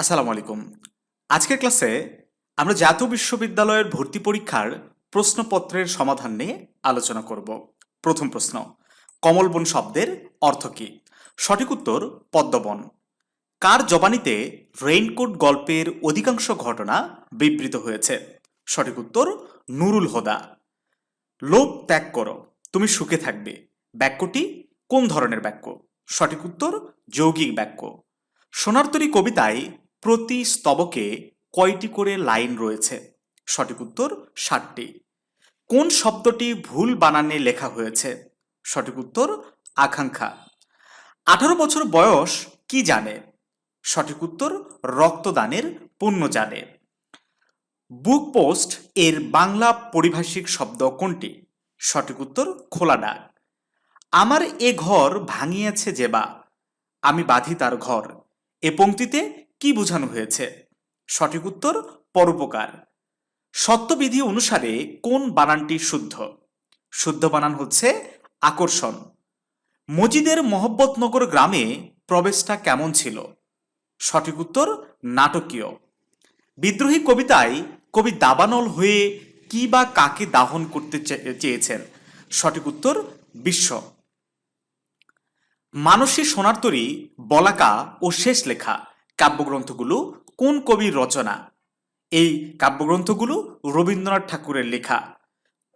আসসালামু আলাইকুম। আজকের ক্লাসে আমরা জাতীয় বিশ্ববিদ্যালয়ের ভর্তি পরীক্ষার প্রশ্নপত্রের সমাধান নিয়ে আলোচনা করব। প্রথম প্রশ্ন কমলবন শব্দের অর্থ কি? সঠিক উত্তর পদ্মবন কার জবানিতে রেইনকোট গল্পের অধিকাংশ ঘটনা বিবৃত হয়েছে? সঠিক উত্তর, নুরুল হোদা। লোভ ত্যাগ করো, তুমি সুখে থাকবে। বাক্যটি কোন ধরনের বাক্য? সঠিক উত্তর, যৌগিক বাক্য। সোনারতরী কবিতায় প্রতি স্তবকে কয়টি করে লাইন রয়েছে? সঠিক উত্তর ষাটটি। কোন শব্দটি ভুল বানানে লেখা হয়েছে? সঠিক উত্তর আকাঙ্ক্ষা। আঠারো বছর বয়স কি জানে? সঠিক উত্তর রক্তদানের পুণ্য জানে। বুক পোস্ট এর বাংলা পরিভাষিক শব্দ কোনটি? সঠিক উত্তর খোলা ডাক। আমার এ ঘর ভাঙিয়েছে যেবা আমি বাঁধি তার ঘর। এ পংক্তিতে কি বোঝানো হয়েছে? সঠিক উত্তর, পরোপকার। সত্যবিধি অনুসারে কোন বানানটি শুদ্ধ? শুদ্ধ বানান হচ্ছে আকর্ষণ। মজিদের মোহব্বতনগর গ্রামে প্রবেশটা কেমন ছিল? সঠিক উত্তর, নাটকীয়। বিদ্রোহী কবিতায় কবি দাবানল হয়ে কি বা কাকে দাহন করতে চেয়েছেন? সঠিক উত্তর, বিশ্ব। মানসী সোনারতরী, বলাকা ও শেষ লেখা। কাব্যগ্রন্থগুলো কোন কবির রচনা? এই কাব্যগ্রন্থগুলো রবীন্দ্রনাথ ঠাকুরের লেখা।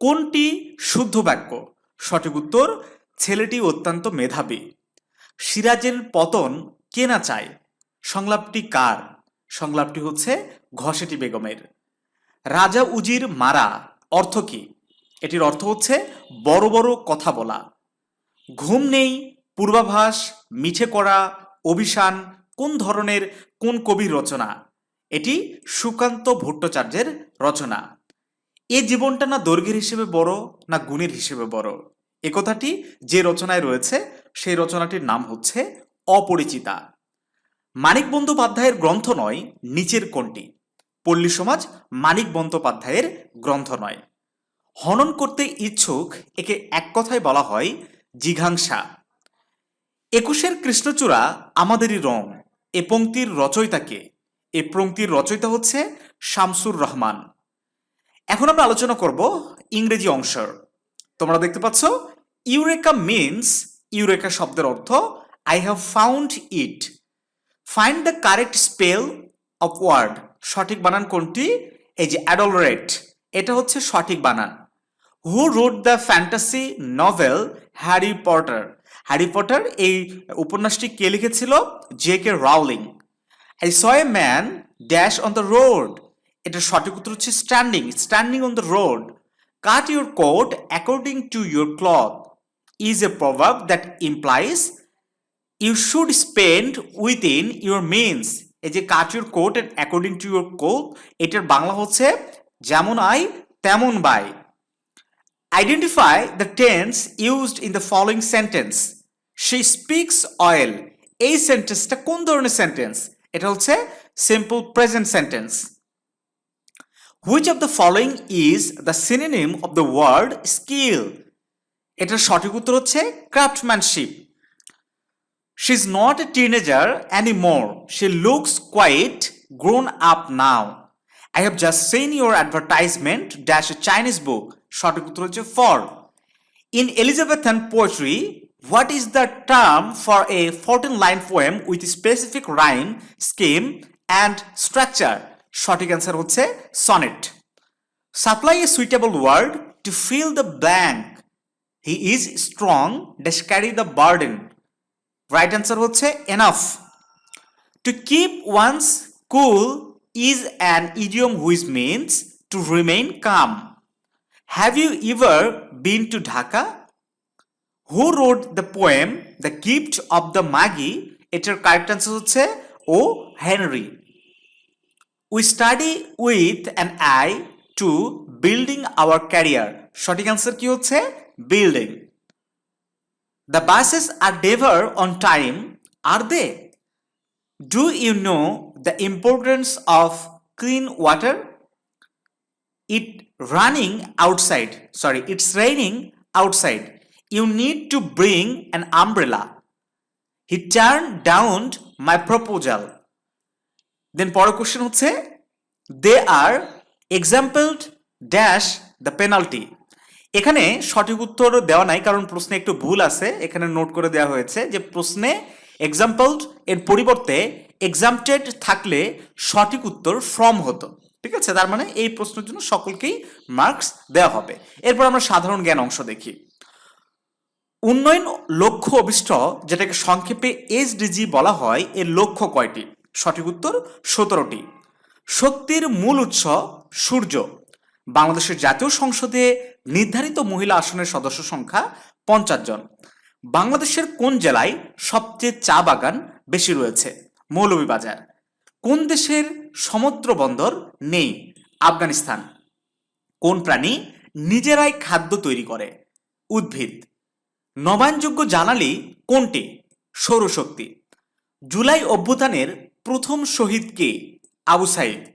কোনটি শুদ্ধ বাক্য? সঠিক উত্তর, ছেলেটি অত্যন্ত মেধাবী। সিরাজের পতন কে না চায়? সংলাপটি কার? সংলাপটি হচ্ছে ঘসেটি বেগমের। রাজা উজির মারা অর্থ কি? এটির অর্থ হচ্ছে বড় বড় কথা বলা। ঘুম নেই, পূর্বাভাস মিছে করা অভিসান কোন ধরনের কোন কবির রচনা? এটি সুকান্ত ভট্টাচার্যের রচনা। এ জীবনটা না দৈর্ঘ্যের হিসেবে বড়, না গুণের হিসেবে বড়? এ কথাটি যে রচনায় রয়েছে, সেই রচনাটির নাম হচ্ছে অপরিচিতা। মানিক বন্দ্যোপাধ্যায়ের গ্রন্থ নয়, নিচের কোনটি? পল্লী সমাজ মানিক বন্দ্যোপাধ্যায়ের গ্রন্থ নয়। হনন করতে ইচ্ছুক, একে এক কথায় বলা হয় জিঘাংসা। একুশের কৃষ্ণচূড়া আমাদেরই রং। এ পংক্তির রচয়িতাকে এ পঙ্ক্তির রচয়িতা হচ্ছে শামসুর রহমান। এখন আমরা আলোচনা করব ইংরেজি অংশের। তোমরা দেখতে পাচ্ছ, ইউরেকা মিন্স ইউরেকা শব্দের অর্থ I have found it find the correct spell of word সঠিক বানান কোনটি? এই যে অ্যাডলরেট এটা হচ্ছে সঠিক বানান। Who wrote the fantasy novel Harry Potter Harry Potter এই উপন্যাসটি কে লিখেছিল? J K Rowling. I saw a man dash on the road এটার সঠিক উত্তর হচ্ছে standing standing on the road cut your coat according to your cloth is a proverb that implies you should spend within your means এই যে cut your coat according to your coat এটার বাংলা হচ্ছে যেমন আই তেমন by identify the tense used in the following sentence she speaks well এই সেন্টেন্সটা কোন ধরনের সেন্টেন্স এটা হচ্ছে simple present sentence which of the following is the synonym of the word skill এটার সঠিক উত্তর হচ্ছে ক্রাফটম্যানশিপ She's not a teenager anymore. She looks quite grown up now. I have just seen your advertisement dash a Chinese book. সঠিক উত্তর হচ্ছে. In Elizabethan poetry, what is the term for a 14 line poem with a specific rhyme, scheme and structure? সঠিক answer হচ্ছে sonnet. Supply a suitable word to fill the blank. He is strong, dash carry the burden. Right answer হচ্ছে enough to keep one's cool is an idiom which means to remain calm have you ever been to Dhaka who wrote the poem the gift of the magi এটার correct answer হচ্ছে O Henry we study with an eye to building our career সঠিক answer কি হচ্ছে? Building The buses are never on time, are they? Do you know the importance of clean water? It running outside, sorry, it's raining outside. You need to bring an umbrella. He turned down my proposal. Then পরের question হচ্ছে they are exempted dash the penalty এখানে সঠিক উত্তর দেওয়া নাই কারণ প্রশ্নে একটু ভুল আছে এখানে নোট করে দেওয়া হয়েছে যে প্রশ্নে এক্সাম্পলড এর পরিবর্তে এক্সামটেড থাকলে সঠিক উত্তর ফ্রম হতো ঠিক আছে? তার মানে এই প্রশ্নের জন্য সকলকেই মার্কস দেওয়া হবে। এরপর আমরা সাধারণ জ্ঞান অংশ দেখি। উন্নয়ন লক্ষ্য অভিষ্ট, যেটাকে সংক্ষেপে এসডিজি বলা হয়, এর লক্ষ্য কয়টি? সঠিক উত্তর সতেরোটি। শক্তির মূল উৎস সূর্য। বাংলাদেশের জাতীয় সংসদে নির্ধারিত মহিলা আসনের সদস্য সংখ্যা পঞ্চাশ জন। বাংলাদেশের কোন জেলায় সবচেয়ে চা বাগান বেশি রয়েছে? মৌলভীবাজার। কোন দেশের সমুদ্র বন্দর নেই, আফগানিস্তান। কোন প্রাণী নিজেরাই খাদ্য তৈরি করে? উদ্ভিদ। নবায়নযোগ্য জ্বালানি কোনটি? সৌরশক্তি। জুলাই অভ্যুত্থানের প্রথম শহীদ কে? আবু সাইদ।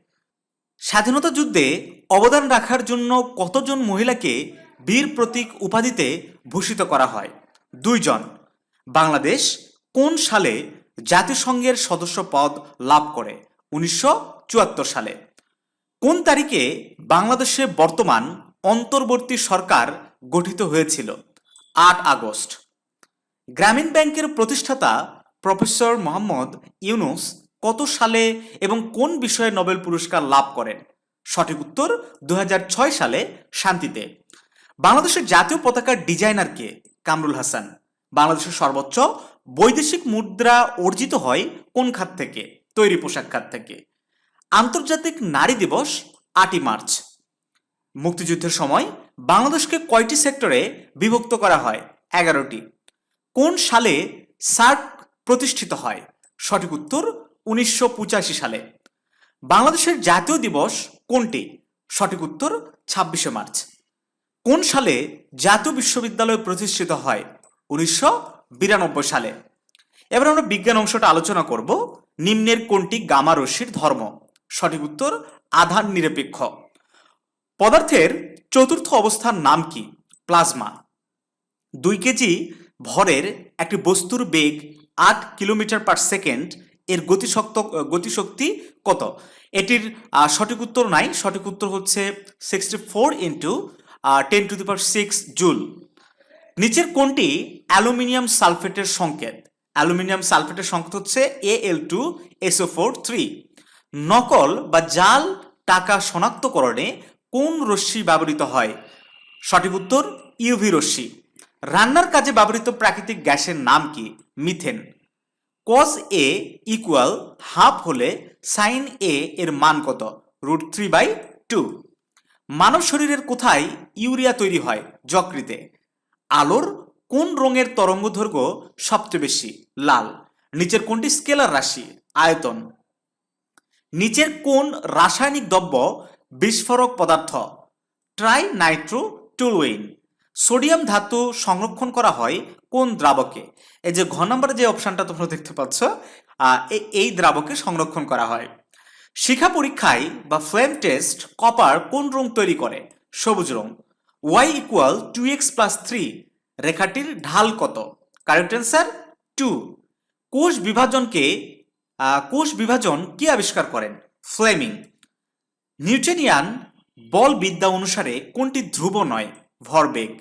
স্বাধীনতা যুদ্ধে অবদান রাখার জন্য কতজন মহিলাকে বীর প্রতীক উপাধিতে ভূষিত করা হয়? দুইজন। বাংলাদেশ কোন সালে জাতিসংঘের সদস্য পদ লাভ করে? উনিশশো চুয়াত্তর সালে। কোন তারিখে বাংলাদেশে বর্তমান অন্তর্বর্তী সরকার গঠিত হয়েছিল? আট আগস্ট। গ্রামীণ ব্যাংকের প্রতিষ্ঠাতা প্রফেসর মোহাম্মদ ইউনুস কত সালে এবং কোন বিষয়ে নোবেল পুরস্কার লাভ করেন? সঠিক উত্তর দু হাজার ছয় সালে শান্তিতে। বাংলাদেশের জাতীয় পতাকার ডিজাইনার কে? কামরুল হাসান। বাংলাদেশের সর্বোচ্চ বৈদেশিক মুদ্রা অর্জিত হয় কোন খাত থেকে? তৈরি পোশাক খাত থেকে। আন্তর্জাতিক নারী দিবস আটই মার্চ। মুক্তিযুদ্ধের সময় বাংলাদেশকে কয়টি সেক্টরে বিভক্ত করা হয়? এগারোটি। কোন সালে সার্ক প্রতিষ্ঠিত হয়? সঠিক উত্তর উনিশশো পঁচাশি সালে। বাংলাদেশের জাতীয় দিবস কোনটি? সঠিক উত্তর ছাব্বিশে মার্চ। কোন সালে জাতীয় বিশ্ববিদ্যালয় প্রতিষ্ঠিত হয়? উনিশশো বিরানব্বই সালে। এবার আমরা বিজ্ঞান অংশটা আলোচনা করব। নিম্নের কোনটি গামা রশ্মির ধর্ম? সঠিক উত্তর, আধান নিরপেক্ষ। পদার্থের চতুর্থ অবস্থার নাম কি? প্লাজমা। দুই কেজি ভরের একটি বস্তুর বেগ আট কিলোমিটার পার সেকেন্ড, এর গতিশক্ত, গতিশক্তি কত? এটির সঠিক উত্তর নাই। সঠিক উত্তর হচ্ছে sixty four into ten to the power six joule নিচের কোনটি অ্যালুমিনিয়াম সালফেটের সংকেত? অ্যালুমিনিয়াম সালফেটের সংকেত হচ্ছে A L two S O four three নকল বা জাল টাকা শনাক্তকরণে কোন রশ্মি ব্যবহৃত হয়? সঠিক উত্তর ইউভি রশ্মি। রান্নার কাজে ব্যবহৃত প্রাকৃতিক গ্যাসের নাম কি? Methane. Cos A equal half হলে সাইন এ এর মান কত? রুট থ্রি বাই টু মানব শরীরের কোথায় ইউরিয়া তৈরি হয়? যকৃতে। আলোর কোন রঙের তরঙ্গ দৈর্ঘ্য সবচেয়ে বেশি? লাল। নিচের কোনটি স্কেলার রাশি? আয়তন। নিচের কোন রাসায়নিক দ্রব্য বিস্ফোরক পদার্থ? ট্রাই নাইট্রো টুলুইন সোডিয়াম ধাতু সংরক্ষণ করা হয় কোন দ্রাবকে? এই যে ঘ নম্বরে যে অপশনটা তোমরা দেখতে পাচ্ছ এই দ্রাবকে সংরক্ষণ করা হয়। শিখা পরীক্ষায় বা ফ্লেম টেস্ট কপার কোন রং তৈরি করে? সবুজ রং। Y equal to X plus three. রেখাটির ঢাল কত? কারেক্ট অ্যান্সার টু কোষ বিভাজনকে কোষ বিভাজন কি আবিষ্কার করেন? ফ্লেমিং নিউটেনিয়ান বল বিদ্যা অনুসারে কোনটি ধ্রুব নয়? ভরবেগ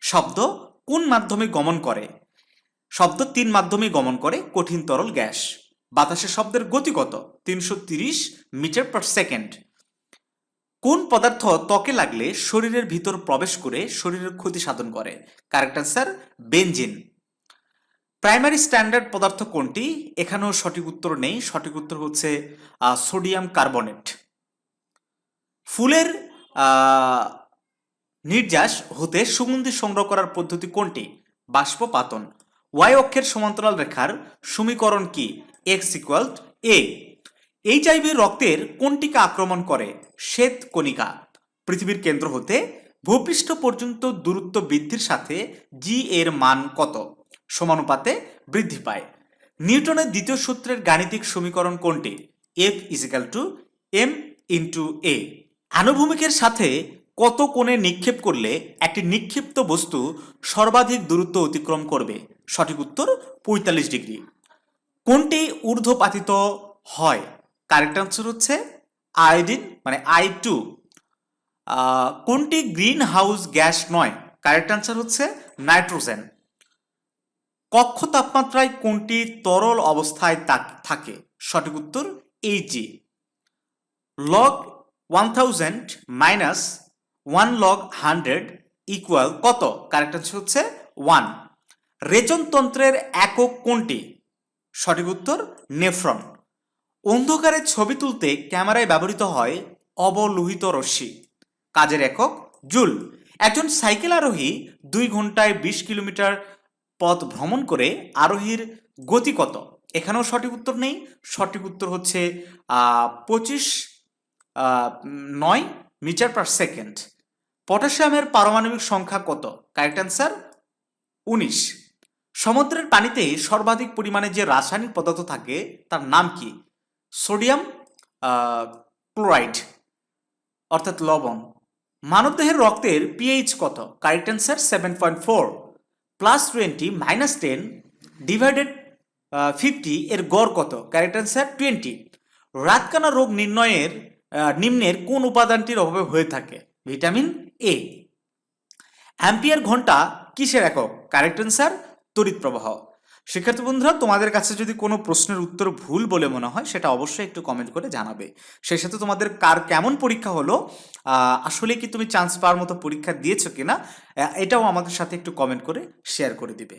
শব্দ কোন মাধ্যমে গমন করে? শব্দ তিন মাধ্যমে গমন করে কঠিন তরল গ্যাস। বাতাসের শব্দের গতি কত? তিনশো মিটার পার সেকেন্ড কোন পদার্থ ত্বকে লাগলে শরীরের ভিতর প্রবেশ করে শরীরের ক্ষতি সাধন করে? Correct answer benzene primary standard পদার্থ কোনটি? এখানেও সঠিক উত্তর নেই। সঠিক উত্তর হচ্ছে সোডিয়াম কার্বনেট ফুলের নির্যাস হতে সুগন্ধি সংগ্রহ করার পদ্ধতি কোনটি? বাষ্পপাতন। ওয়াই অক্ষের সমান্তরাল রেখার সমীকরণ কি? এক্স ইকুয়াল এ এইচআইভি রক্তের কোনটিকে আক্রমণ করে? শ্বেত কণিকা। পৃথিবীর কেন্দ্র হতে ভূপৃষ্ঠ পর্যন্ত দূরত্ব বৃদ্ধির সাথে জি এর মান কত? সমানুপাতে বৃদ্ধি পায়। নিউটনের দ্বিতীয় সূত্রের গাণিতিক সমীকরণ কোনটি? F equal to M into A আনুভূমিকের সাথে কত কোণে নিক্ষেপ করলে একটি নিক্ষিপ্ত বস্তু সর্বাধিক দূরত্ব অতিক্রম করবে? সঠিক উত্তর পঁয়তাল্লিশ ডিগ্রি। কোনটি ঊর্ধ্বপাতিত হয়? কারেক্ট আনসার হচ্ছে আয়োডিন মানে আই টু কোনটি গ্রিন হাউস গ্যাস নয়? কারেক্ট আনসার হচ্ছে নাইট্রোজেন কক্ষ তাপমাত্রায় কোনটি তরল অবস্থায় থাকে? সঠিক উত্তর H G log one thousand minus one log hundred equal কত? কারেক্ট আনসার হচ্ছে ওয়ান রেচনতন্ত্রের একক কোনটি? সঠিক উত্তর নেফ্রন। অন্ধকারে ছবি তুলতে ক্যামেরায় ব্যবহৃত হয় অবলোহিত রশ্মি। কাজের একক জুল। একজন সাইকেল আরোহী দুই ঘন্টায় বিশ কিলোমিটার পথ ভ্রমণ করে আরোহীর গতি কত? এখানেও সঠিক উত্তর নেই। সঠিক উত্তর হচ্ছে পঁচিশ নয় মিটার পার সেকেন্ড। পটাশিয়ামের পারমাণবিক সংখ্যা কত? কারেক্ট অ্যান্সার, উনিশ। সমুদ্রের পানিতে সর্বাধিক পরিমাণে যে রাসায়নিক পদার্থ থাকে, তার নাম কি? সোডিয়াম ক্লোরাইড, অর্থাৎ লবণ। মানবদেহের রক্তের পিএইচ কত? Correct answer seven point four plus twenty minus ten divided fifty এর গড় কত? কারেক্ট অ্যান্সার টোয়েন্টি রাতকানা রোগ নির্ণয়ের নিম্নের কোন উপাদানটির অভাবে হয়ে থাকে? ভিটামিন এ অ্যাম্পিয়ার ঘণ্টা কিসের একক? কারেক্ট অ্যান্সার তড়িৎ প্রবাহ। শিক্ষার্থী বন্ধুরা, তোমাদের কাছে যদি কোনো প্রশ্নের উত্তর ভুল বলে মনে হয়, সেটা অবশ্যই একটু কমেন্ট করে জানাবে। সেই সাথে তোমাদের কার কেমন পরীক্ষা হলো আসলে কি তুমি চান্স পাওয়ার মতো পরীক্ষা দিয়েছ কিনা এটাও আমাদের সাথে একটু কমেন্ট করে শেয়ার করে দিবে।